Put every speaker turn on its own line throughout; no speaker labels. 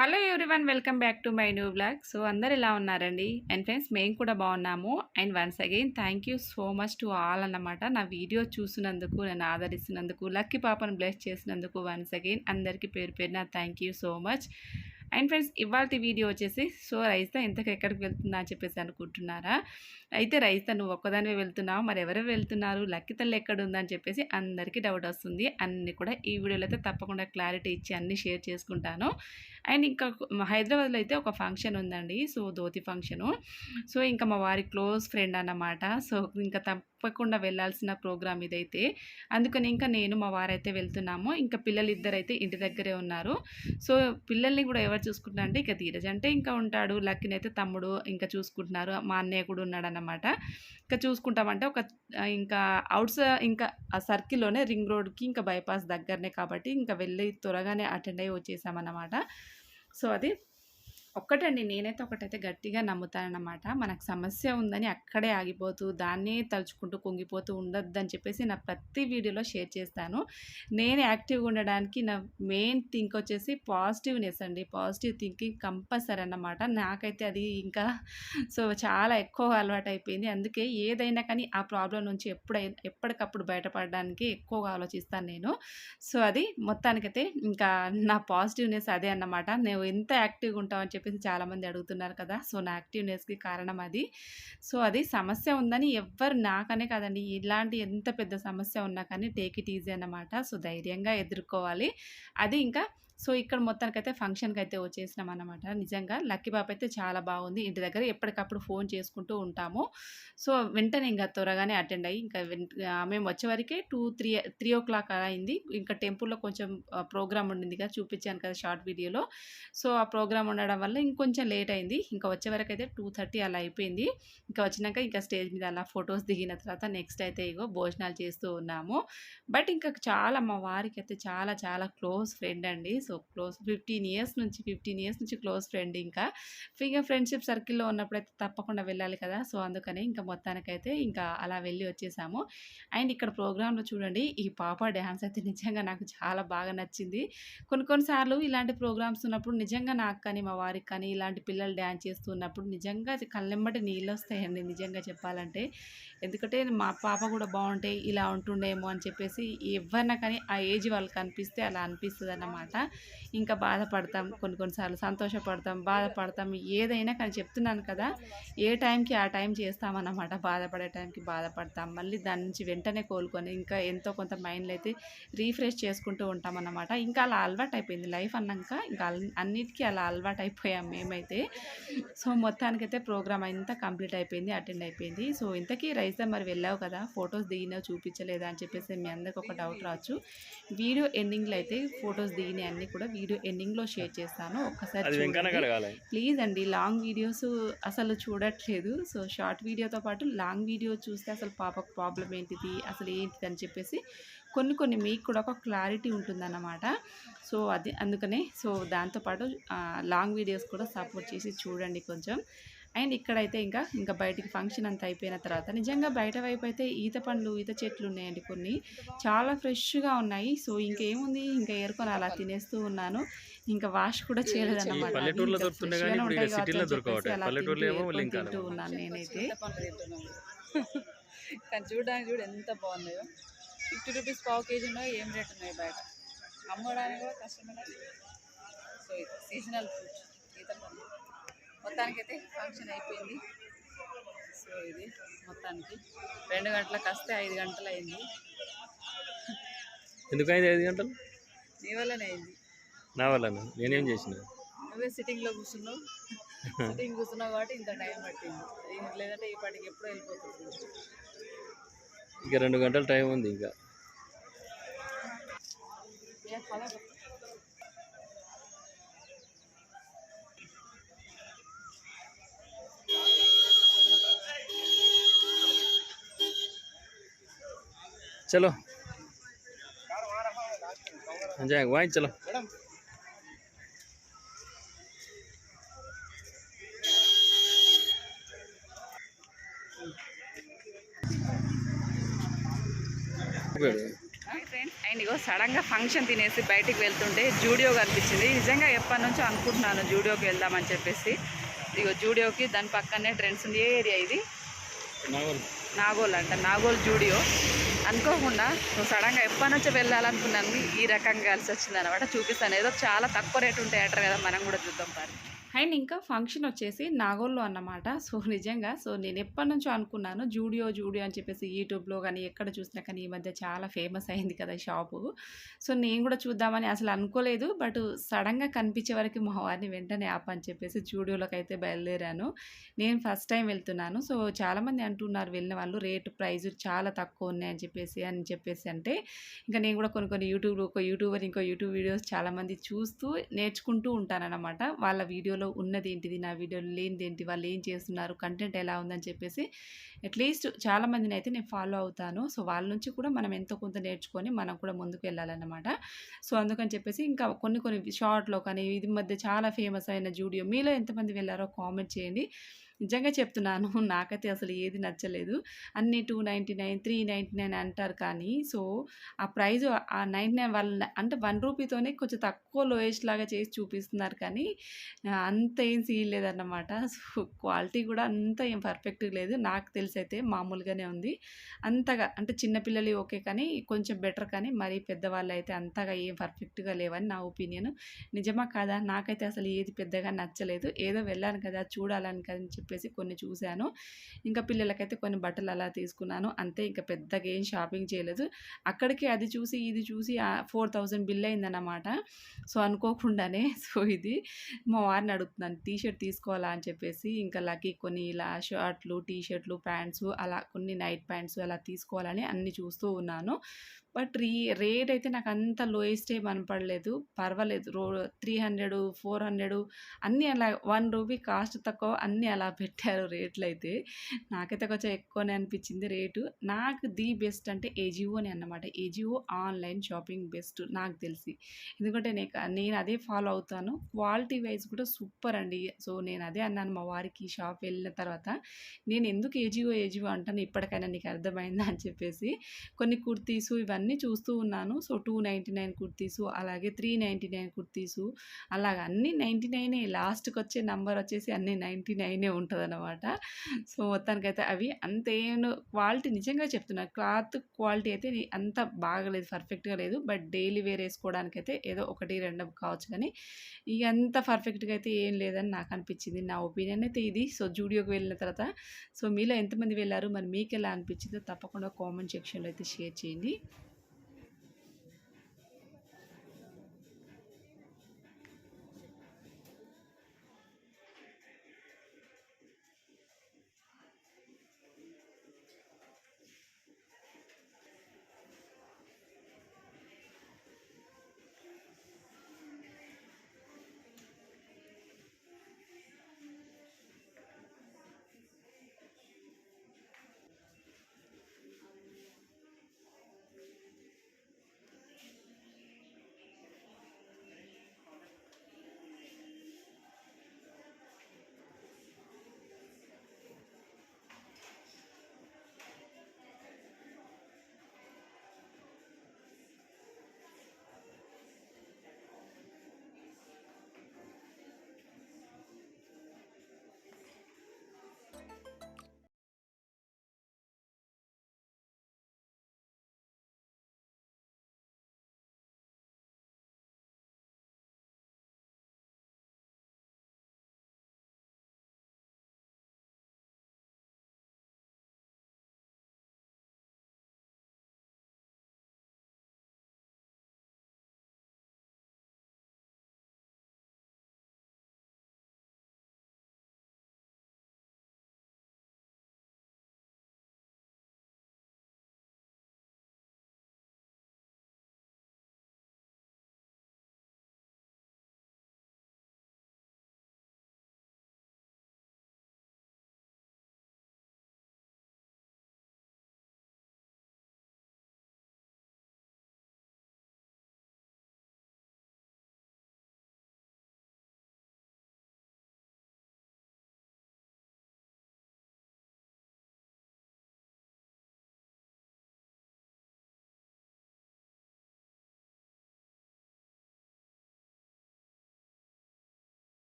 Hello everyone welcome back to my new blog. So అందరు ఎలా ఉన్నారండి? అండ్ ఫ్రెండ్స్ మేము కూడా బాగున్నాము. And once again thank you so much to all అన్నమాట. నా వీడియో చూసినందుకు నన్ను ఆదరిస్తున్నందుకు లక్కీ పాపను బ్లెస్ చేసినందుకు వన్స్ అగైన్ అందరికీ పేరు పేరున thank you so much. And friends ఇవాళ వీడియో వచ్చేసి సో రైస్తా ఇంతకు ఎక్కడికి వెళ్తుందా అని చెప్పేసి అనుకుంటున్నారా? అయితే రైస్తా నువ్వు ఒక్కదానివే వెళ్తున్నావు. మరి ఎవరు వెళ్తున్నారు? లక్కీ తల్లి ఎక్కడ ఉందని చెప్పేసి అందరికీ డౌట్ వస్తుంది. అన్ని కూడా ఈ వీడియోలో అయితే తప్పకుండా క్లారిటీ ఇచ్చి అన్ని షేర్ చేసుకుంటాను. అండ్ ఇంకా హైదరాబాద్లో అయితే ఒక ఫంక్షన్ ఉందండి. So dhoti function. సో ఇంకా మా వారి క్లోజ్ ఫ్రెండ్ అన్నమాట. సో ఇంకా తప్పకుండా వెళ్ళాల్సిన ప్రోగ్రామ్ ఇదైతే. అందుకని ఇంకా నేను మా వారైతే వెళ్తున్నాము. ఇంకా పిల్లలు ఇద్దరైతే ఇంటి దగ్గరే ఉన్నారు. సో పిల్లల్ని కూడా ఎవరు చూసుకుంటున్నారు అంటే ఇక ధీరజ్ అంటే ఇంకా ఉంటాడు. లక్కిని అయితే తమ్ముడు ఇంకా చూసుకుంటున్నారు. మా అన్నయ్య కూడా ఉన్నాడు అన్నమాట ఇంకా చూసుకుంటామంటే ఒక ఇంకా అవుట్స్ ఇంకా ఆ సర్కిల్లోనే రింగ్ రోడ్కి ఇంకా బైపాస్ దగ్గరనే కాబట్టి ఇంకా వెళ్ళి త్వరగానే అటెండ్ అయ్యి వచ్చేసామన్నమాట. సో అది ఒక్కటండి. నేనైతే ఒకటైతే గట్టిగా నమ్ముతానన్నమాట. మనకు సమస్య ఉందని అక్కడే ఆగిపోతూ దాన్నే తలుచుకుంటూ కుంగిపోతూ ఉండొద్దని చెప్పేసి నా ప్రతి వీడియోలో షేర్ చేస్తాను. నేను యాక్టివ్గా ఉండడానికి నా మెయిన్ థింక్ వచ్చేసి పాజిటివ్నెస్ అండి. పాజిటివ్ థింకింగ్ కంపల్సరీ అన్నమాట. నాకైతే అది ఇంకా సో చాలా ఎక్కువ అలవాటు అయిపోయింది అందుకే ఏదైనా కానీ ఆ ప్రాబ్లం నుంచి ఎప్పుడైనా ఎప్పటికప్పుడు బయటపడడానికి ఎక్కువగా ఆలోచిస్తాను నేను. సో అది మొత్తానికైతే ఇంకా నా పాజిటివ్నెస్ అదే అన్నమాట. నువ్వు ఎంత యాక్టివ్గా ఉంటావు అని చెప్పేసి చాలామంది అడుగుతున్నారు కదా. సో నా యాక్టివ్నెస్కి కారణం అది. సో అది సమస్య ఉందని ఎవ్వరు నాకనే కాదండి. ఇలాంటి ఎంత పెద్ద సమస్య ఉన్నా కానీ టేక్ ఇట్ ఈజీ అన్నమాట. సో ధైర్యంగా ఎదుర్కోవాలి. అది ఇంకా సో ఇక్కడ మొత్తానికైతే ఫంక్షన్కి అయితే వచ్చేసినాం అనమాట నిజంగా లక్కీ బాబు అయితే చాలా బాగుంది. ఇంటి దగ్గర ఎప్పటికప్పుడు ఫోన్ చేసుకుంటూ ఉంటాము. సో వెంటనే ఇంకా త్వరగానే అటెండ్ అయ్యి ఇంకా మేము వచ్చేవరకే two three three o'clock అలా అయింది. ఇంకా టెంపుల్లో కొంచెం ప్రోగ్రామ్ ఉండింది కదా చూపించాను కదా షార్ట్ వీడియోలో. సో ఆ ప్రోగ్రామ్ ఉండడం వల్ల ఇంకొంచెం లేట్ అయింది. ఇంకా వచ్చేవరకు అయితే టూ థర్టీ అలా అయిపోయింది. ఇంకా వచ్చినాక ఇంకా స్టేజ్ మీద అలా ఫొటోస్ దిగిన తర్వాత నెక్స్ట్ అయితే ఇగో భోజనాలు చేస్తూ ఉన్నాము. బట్ ఇంకా చాలా మా వారికి అయితే చాలా చాలా క్లోజ్ ఫ్రెండ్ అండి. సో క్లోజ్ ఫిఫ్టీన్ ఇయర్స్ నుంచి ఫిఫ్టీన్ ఇయర్స్ నుంచి క్లోజ్ ఫ్రెండ్ ఇంకా. ఇంకా ఫ్రెండ్షిప్ సర్కిల్లో ఉన్నప్పుడైతే తప్పకుండా వెళ్ళాలి కదా. సో అందుకని ఇంకా మొత్తానికైతే ఇంకా అలా వెళ్ళి వచ్చేసాము. అండ్ ఇక్కడ ప్రోగ్రాంలో చూడండి ఈ పాప డ్యాన్స్ అయితే నిజంగా నాకు చాలా బాగా నచ్చింది. కొన్ని కొన్నిసార్లు ఇలాంటి ప్రోగ్రామ్స్ ఉన్నప్పుడు నిజంగా నాకు కానీ మా వారికి కానీ ఇలాంటి పిల్లలు డ్యాన్స్ చేస్తున్నప్పుడు నిజంగా కళ్ళెమ్మటి నీళ్ళు వస్తాయండి నిజంగా చెప్పాలంటే. ఎందుకంటే మా పాప కూడా బాగుంటే ఇలా ఉంటుండేమో అని చెప్పేసి ఎవరినా కానీ ఆ ఏజ్ వాళ్ళకి అనిపిస్తే అలా అనిపిస్తుంది అన్నమాట ఇంకా బాధపడతాం కొన్ని కొన్నిసార్లు సంతోషపడతాం బాధపడతాం ఏదైనా కానీ చెప్తున్నాను కదా ఏ టైంకి ఆ టైం చేస్తామన్నమాట. బాధపడే టైంకి బాధపడతాం. మళ్ళీ దాని నుంచి వెంటనే కోలుకొని ఇంకా ఎంతో కొంత మైండ్లో అయితే రీఫ్రెష్ చేసుకుంటూ ఉంటామన్నమాట. ఇంకా అలా అలవాటు అయిపోయింది లైఫ్ అన్నాక ఇంకా అన్నిటికీ అలా అలవాటు అయిపోయాం మేమైతే. సో మొత్తానికైతే ప్రోగ్రామ్ అంతా కంప్లీట్ అయిపోయింది అటెండ్ అయిపోయింది. సో ఇంతకీ రైస్ మరి వెళ్ళావు కదా ఫొటోస్ దిగినావు చూపించలేదా అని చెప్పేసి మీ అందరికి ఒక డౌట్ రావచ్చు. వీడియో ఎండింగ్లో అయితే ఫొటోస్ దిగినాయి అన్ని కూడా వీడియో ఎండింగ్లో షేర్ చేస్తాను. ఒక్కసారి ప్లీజ్ అండి లాంగ్ వీడియోస్ అసలు చూడట్లేదు. సో షార్ట్ వీడియోతో పాటు లాంగ్ వీడియో చూస్తే అసలు పాపకు ప్రాబ్లం ఏంటిది అసలు ఏంటిది అని చెప్పేసి కొన్ని కొన్ని మీకు కూడా ఒక క్లారిటీ ఉంటుందన్నమాట. సో అది అందుకనే సో దాంతోపాటు లాంగ్ వీడియోస్ కూడా సపోర్ట్ చేసి చూడండి కొంచెం. అండ్ ఇక్కడైతే ఇంకా ఇంకా బయటికి ఫంక్షన్ అంతా అయిపోయిన తర్వాత నిజంగా బయట వైపు అయితే ఈత పండ్లు ఈత చెట్లు ఉన్నాయండి కొన్ని. చాలా ఫ్రెష్గా ఉన్నాయి. సో ఇంకేముంది? ఇంకా ఏరుకొని అలా తినేస్తూ ఉన్నాను. ఇంకా వాష్ కూడా చేయలేదు
ఈ
అన్నమాట
పల్లెటూరులో దొరుకుతుండే కానీ ఇప్పుడు ఇక సిటీలో దొరకవట పల్లెటూరులో ఏమో లింక్
తింటూ ఉన్నాను నేనైతే.
కానీ చూడడానికి చూడు ఎంత బాగున్నాయో. ఫిఫ్టీ రూపీస్ పావు కేజీ ఉన్నాయి ఏం రేట్ ఉన్నాయి బయట? అమ్మడానికి కూడా కష్టమే సో ఇది సీజనల్ ఫ్రూట్ ఈత పండు మొత్తానికైతే ఫంక్షన్ అయిపోయింది. సో ఇది మొత్తానికి రెండు గంటలకు వస్తే ఐదు గంటలు అయింది.
ఎందుకైంది ఐదు గంటలు?
నీ వల్లనే అయింది.
నా వల్లన? నేనేం చేసిన?
నువ్వే సిట్టింగ్లో కూర్చున్నావు. సిట్టింగ్ కూర్చున్నావు కాబట్టి ఇంత టైం పట్టింది. లేదంటే ఈ పాటికి ఎప్పుడో వెళ్ళిపోతుంది.
ఇక రెండు గంటల టైం ఉంది ఇంకా.
Yeah, follow up.
చలో जाए वहीं चलो
ఫ్రెండ్స్ అండ్ ఇగో సడన్గా ఫంక్షన్ తినేసి బయటికి వెళ్తుంటే జూడియో కనిపించింది నిజంగా ఎప్పటి నుంచో అనుకుంటున్నాను జూడియోకి వెళ్దామని చెప్పేసి ఇగో జూడియోకి దాని పక్కనే ట్రెండ్స్ ఉంది ఏ ఏరియా ఇది నాగోల్ అంట నాగోల్ జూడియో అనుకోకుండా నువ్వు సడన్గా ఎప్పటినుంచో వెళ్ళాలనుకున్నాను. ఈ రకంగా కలిసి వచ్చింది అనమాట చూపిస్తాను. ఏదో చాలా తక్కువ రేటు ఉంటాయి అంటారు కదా మనం కూడా చూద్దాం పని
అండ్ ఇంకా ఫంక్షన్ వచ్చేసి నాగోల్లో అన్నమాట. సో నిజంగా సో నేను ఎప్పటి నుంచో అనుకున్నాను జూడియో జూడియో అని చెప్పేసి యూట్యూబ్లో కానీ ఎక్కడ చూసినా కానీ ఈ మధ్య చాలా ఫేమస్ అయింది కదా షాపు. సో నేను కూడా చూద్దామని అసలు అనుకోలేదు బట్ సడన్గా కనిపించే వరకు మా వారిని వెంటనే యాప్ అని చెప్పేసి జూడియోలోకి అయితే బయలుదేరాను. నేను ఫస్ట్ టైం వెళ్తున్నాను. సో చాలామంది అంటున్నారు వెళ్ళిన వాళ్ళు రేటు ప్రైజ్ చాలా తక్కువ ఉన్నాయని చెప్పేసి అని చెప్పేసి అంటే ఇంకా నేను కూడా కొన్ని కొన్ని యూట్యూబ్ ఒక యూట్యూబర్ ఇంకో యూట్యూబ్ వీడియోస్ చాలామంది చూస్తూ నేర్చుకుంటూ ఉంటానన్నమాట. వాళ్ళ వీడియోలో ఉన్నది ఏంటిది నా వీడియోలో లేనిది ఏంటి వాళ్ళు ఏం చేస్తున్నారు కంటెంట్ ఎలా ఉందని చెప్పేసి అట్లీస్ట్ చాలామందిని అయితే నేను ఫాలో అవుతాను. సో వాళ్ళ నుంచి కూడా మనం ఎంతో కొంత నేర్చుకొని మనం కూడా ముందుకు వెళ్ళాలన్నమాట. సో అందుకని చెప్పేసి ఇంకా కొన్ని కొన్ని షార్ట్లో కానీ ఇది మధ్య చాలా ఫేమస్ అయిన జూడియో మీలో ఎంతమంది వెళ్ళారో కామెంట్ చేయండి. నిజంగా చెప్తున్నాను. నాకైతే అసలు ఏది నచ్చలేదు. అన్నీ two ninety nine three ninety nine అంటారు కానీ సో ఆ ప్రైజ్ ఆ నైంటీ నైన్ వాళ్ళ అంటే వన్ రూపీతోనే కొంచెం తక్కువ లోయెస్ట్ లాగా చేసి చూపిస్తున్నారు కానీ అంత ఏం సీన్ లేదన్నమాట. సో క్వాలిటీ కూడా అంత ఏం పర్ఫెక్ట్ లేదు. నాకు తెలిసి అయితే మామూలుగానే ఉంది. అంతగా అంటే చిన్నపిల్లలు ఓకే కానీ కొంచెం బెటర్ కానీ మరీ పెద్దవాళ్ళు అయితే అంతగా ఏం పర్ఫెక్ట్గా లేవని నా ఒపీనియన్. నిజమా కాదా? నాకైతే అసలు ఏది పెద్దగా నచ్చలేదు. ఏదో వెళ్ళాను కదా చూడాలని కదా అని చెప్పేసి కొన్ని చూశాను. ఇంకా పిల్లలకైతే కొన్ని బట్టలు అలా తీసుకున్నాను. అంతే ఇంకా పెద్దగా ఏం షాపింగ్ చేయలేదు. అక్కడికి అది చూసి ఇది చూసి ఫోర్ థౌజండ్ బిల్ అయిందన్నమాట. సో అనుకోకుండానే సో ఇది మా వారిని అడుగుతున్నాను టీ షర్ట్ తీసుకోవాలా? అని చెప్పేసి ఇంకా లక్కీ కొన్ని ఇలా షర్ట్లు టీ షర్ట్లు ప్యాంట్స్ అలా కొన్ని నైట్ ప్యాంట్స్ అలా తీసుకోవాలని అన్ని చూస్తూ ఉన్నాను. బట్ రీ రేట్ అయితే నాకు అంత లోయెస్ట్ ఏం కనపడలేదు. పర్వాలేదు. రో త్రీ హండ్రెడ్ ఫోర్ హండ్రెడ్ అన్నీ అలా వన్ రూపీ కాస్ట్ తక్కువ అన్నీ అలా పెట్టారు రేట్లు అయితే. నాకైతే కొంచెం ఎక్కువనే అనిపించింది రేటు. నాకు ది బెస్ట్ అంటే ఏజియో అని అన్నమాట. ఏజియో ఆన్లైన్ షాపింగ్ బెస్ట్ నాకు తెలిసి. ఎందుకంటే నేను నేను అదే ఫాలో అవుతాను. క్వాలిటీ వైజ్ కూడా సూపర్ అండి. సో నేను అదే అన్నాను మా వారికి షాప్ వెళ్ళిన తర్వాత. నేను ఎందుకు ఏజియో ఏజియో అంటాను ఇప్పటికైనా నీకు అర్థమైందా అని చెప్పేసి. కొన్ని కుర్తీసు ఇవన్నీ చూస్తూ ఉన్నాను. So two ninety nine kurtis అలాగే త్రీ నైంటీ నైన్ కుర్తీసు అలాగ అన్నీ నైంటీ నైనే లాస్ట్కి వచ్చే నంబర్ వచ్చేసి అన్నీ నైంటీ నైనే ఉంటుందన్నమాట. సో మొత్తానికైతే అవి అంతేను క్వాలిటీ నిజంగా చెప్తున్నా క్లాత్ క్వాలిటీ అయితే అంత బాగలేదు పర్ఫెక్ట్గా లేదు. బట్ డైలీ వేర్ వేసుకోవడానికైతే ఏదో ఒకటి రెండు కావచ్చు కానీ ఇక అంత పర్ఫెక్ట్గా అయితే ఏం లేదని నాకు అనిపించింది. నా ఒపీనియన్ అయితే ఇది. సో జూడియోకి వెళ్ళిన తర్వాత సో మీలో ఎంతమంది వెళ్ళారు? మరి మీకు ఎలా అనిపించిందో తప్పకుండా కామెంట్ సెక్షన్లో అయితే షేర్ చేయండి.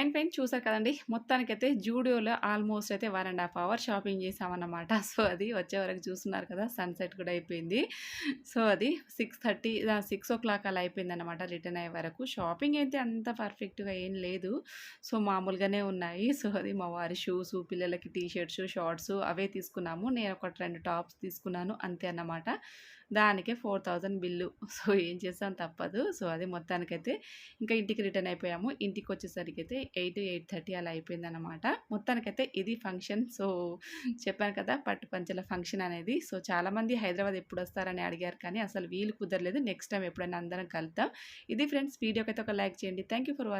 అండ్ ఫ్రెండ్స్ చూసారు కదండి. మొత్తానికైతే జూడియోలో ఆల్మోస్ట్ అయితే one and half hour shopping చేసామన్నమాట. సో అది వచ్చే వరకు చూస్తున్నారు కదా సన్సెట్ కూడా అయిపోయింది. సో అది six thirty six o'clock అలా అయిపోయింది అనమాట రిటర్న్ అయ్యే వరకు. షాపింగ్ అయితే అంత పర్ఫెక్ట్గా ఏం లేదు. సో మామూలుగానే ఉన్నాయి. సో అది మా వారి షూస్ పిల్లలకి టీ షర్ట్స్ షార్ట్స్ అవే తీసుకున్నాము. నేను ఒక రెండు టాప్స్ తీసుకున్నాను అంతే అన్నమాట. దానికే ఫోర్ థౌజండ్ బిల్లు. సో ఏం చేస్తాం తప్పదు. సో అది మొత్తానికైతే ఇంకా ఇంటికి రిటర్న్ అయిపోయాము. ఇంటికి వచ్చేసరికి అయితే ఎయిట్ ఎయిట్ థర్టీ అలా అయిపోయింది అనమాట మొత్తానికైతే ఇది ఫంక్షన్. సో చెప్పాను కదా పట్టు పంచల ఫంక్షన్ అనేది. సో చాలామంది హైదరాబాద్ ఎప్పుడు వస్తారని అడిగారు కానీ అసలు వీలు కుదరలేదు. నెక్స్ట్ టైం ఎప్పుడైనా అందరం కలుద్దాం. ఇది ఫ్రెండ్స్ వీడియోకి అయితే ఒక లైక్ చేయండి. Thank you for watching.